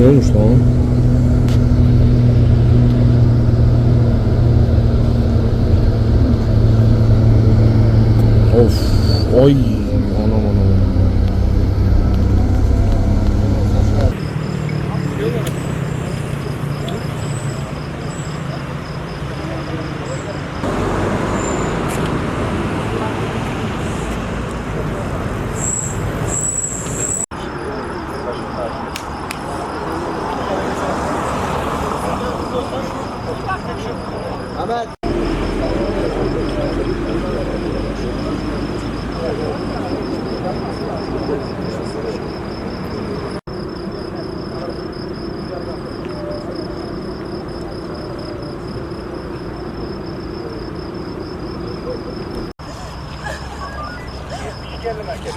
Ne olmuş? Of. Oy. Gelin merkez.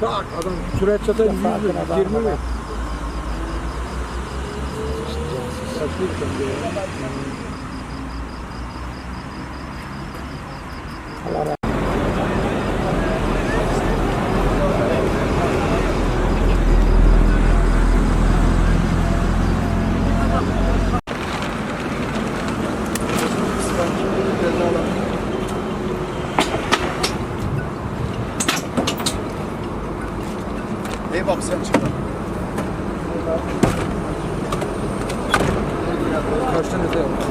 Tak adam sürat zaten 100 lira, 20 mi? İyi bak sen çık. Kaç tane de yaptı?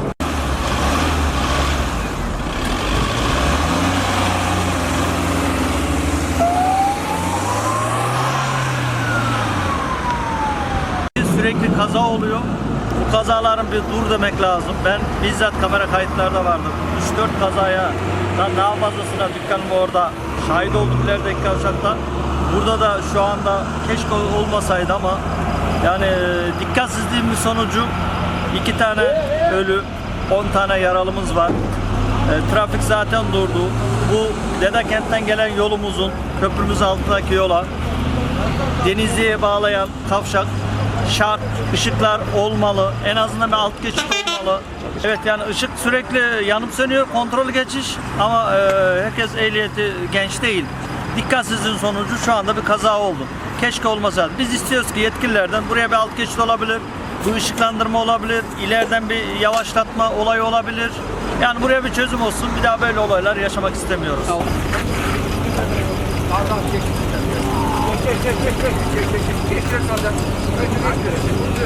Sürekli kaza oluyor. Bu kazaların bir dur demek lazım. Ben bizzat kamera kayıtlarda vardım. 3-4 kazaya da daha fazlasına dükkanım orada şahit oldum ilerideki kavşakta. Burada da şu anda keşke olmasaydı ama yani e, dikkatsizliğimin sonucu iki tane ölü, 10 tane yaralımız var. E, trafik zaten durdu. Bu Dedekent'ten gelen yolumuzun köprümüz altındaki yola Denizli'ye bağlayan kavşak şart, ışıklar olmalı. En azından bir alt geçit olmalı. Evet yani ışık sürekli yanıp sönüyor, kontrol geçiş ama e, herkes ehliyeti genç değil. Dikkatsizliğin sonucu şu anda bir kaza oldu. Keşke olmasaydı. Biz istiyoruz ki yetkililerden buraya bir alt geçit olabilir, bu ışıklandırma olabilir, ileriden bir yavaşlatma olayı olabilir. Yani buraya bir çözüm olsun. Bir daha böyle olaylar yaşamak istemiyoruz. Çek çek çek çek çek çek çek çek çek çek çek